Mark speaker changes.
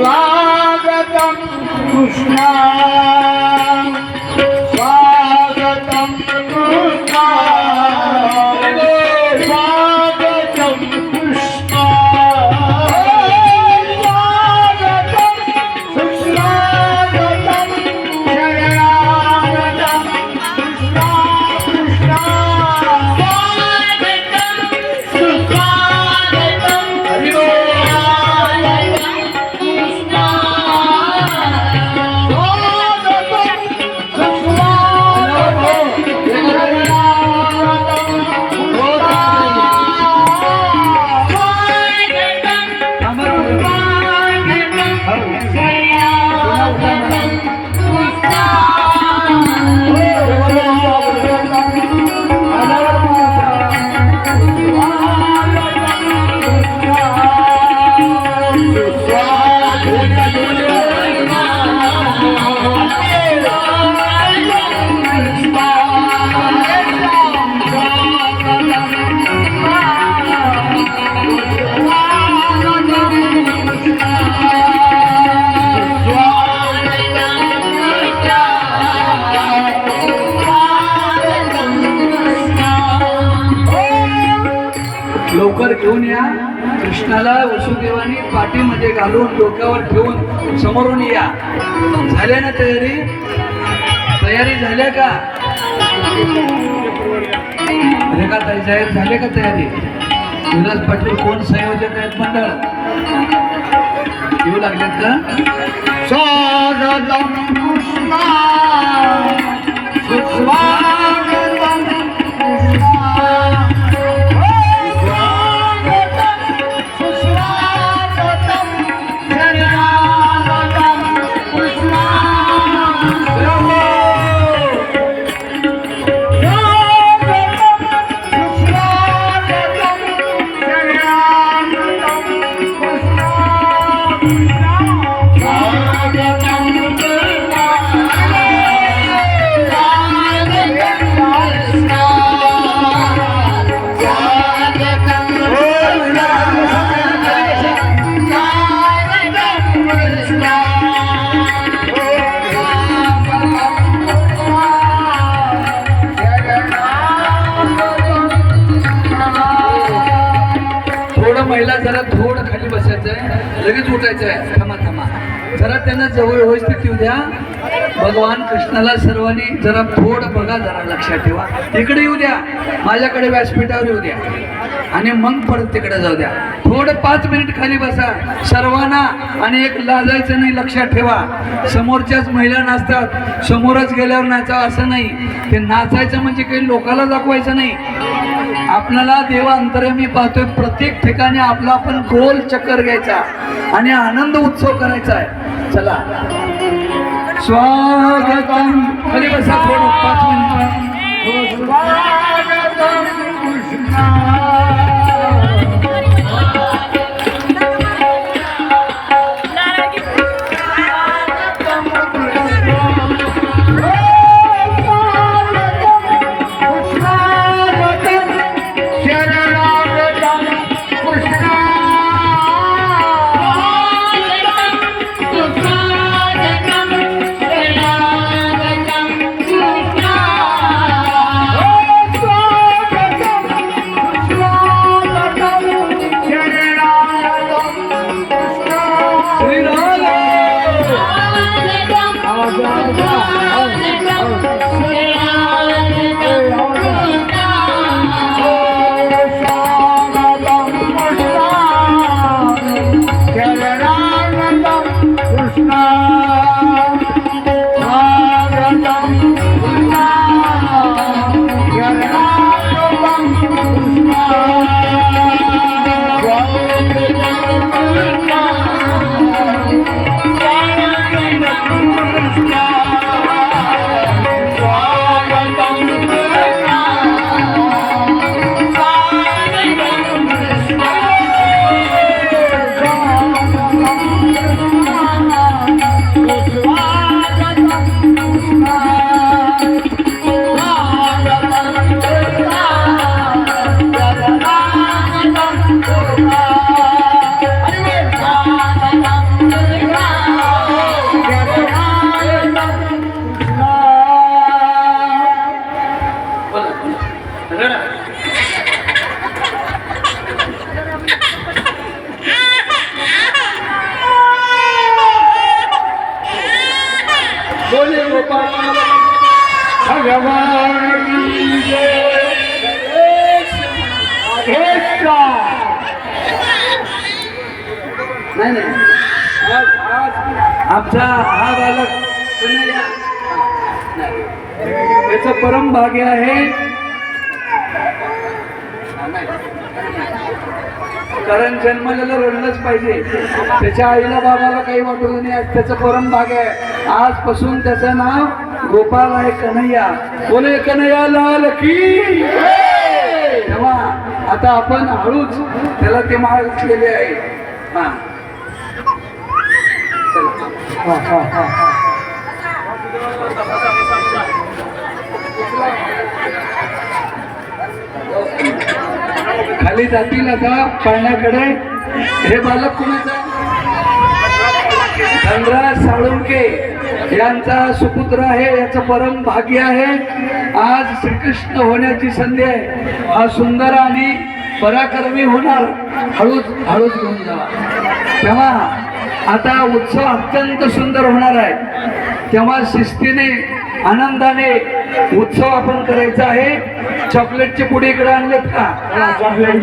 Speaker 1: सुस्वागतं Krishna When I
Speaker 2: लवकर घेऊन या. कृष्णाला वसुदेवानी पाठीमध्ये घालून डोक्यावर ठेवून समोरून या. झाल्या ना तयारी? तयारी झाल्या का? रेखा ताई झाले का तयारी? विलास पाटील कोण संयोजक आहेत मंडळ? येऊ लागलेत का?
Speaker 1: स्वागतं
Speaker 2: महिला जरा थोडं खाली बसायचं आहे लगेच उठायचं आहे थांबा थांबा. जरा त्यांना जवळ व्यवस्थित येऊ द्या. भगवान कृष्णाला सर्वांनी जरा थोडं बघा जरा लक्षात ठेवा. इकडे येऊ द्या. माझ्याकडे व्यासपीठावर येऊ द्या. आणि मग परत तिकडे जाऊ द्या. थोडं पाच मिनिट खाली बसा. सर्वांना आणि एक लाजायचं नाही लक्षात ठेवा. समोरच्याच महिला नाचतात. समोरच गेल्यावर नाचा असं नाही. ते नाचायचं म्हणजे काही लोकाला दाखवायचं नाही. आपल्याला देवा अंतर्यामी पाहतोय. प्रत्येक ठिकाणी आपला आपण गोल चक्कर घ्यायचा. आणि आनंद उत्सव करायचा आहे. चला. સ્વાગતમ आमचा हा बालक याच परम भाग्य आहे. कारण जन्मलेलं रडलंच पाहिजे. त्याच्या आईला बाबाला काही वाटत नाही त्याचं परम भाग्य आहे. आजपासून त्याचं नाव गोपाल आहे कन्हैया. बोले कन्हैया लाल की तेव्हा आता आपण हळूच त्याला ते माळ केले आहे. हा हा, हा, हा, हा. खाली जातील आता पाळण्याकडे. हे बालक कुणाचं? धनराज साळुंके यांचा सुपुत्र आहे याचं परम भाग्य आहे. आज श्रीकृष्ण होण्याची संधी आहे. हा सुंदर आणि पराक्रमी होणार. हळूच हळूच घेऊन जावा तेव्हा आता उत्सव अत्यंत सुंदर होणार आहे. तेव्हा शिस्तीने आनंदाने उत्सव आपण करायचा आहे. चॉकलेटचे पुढे इकडे आणलेत का?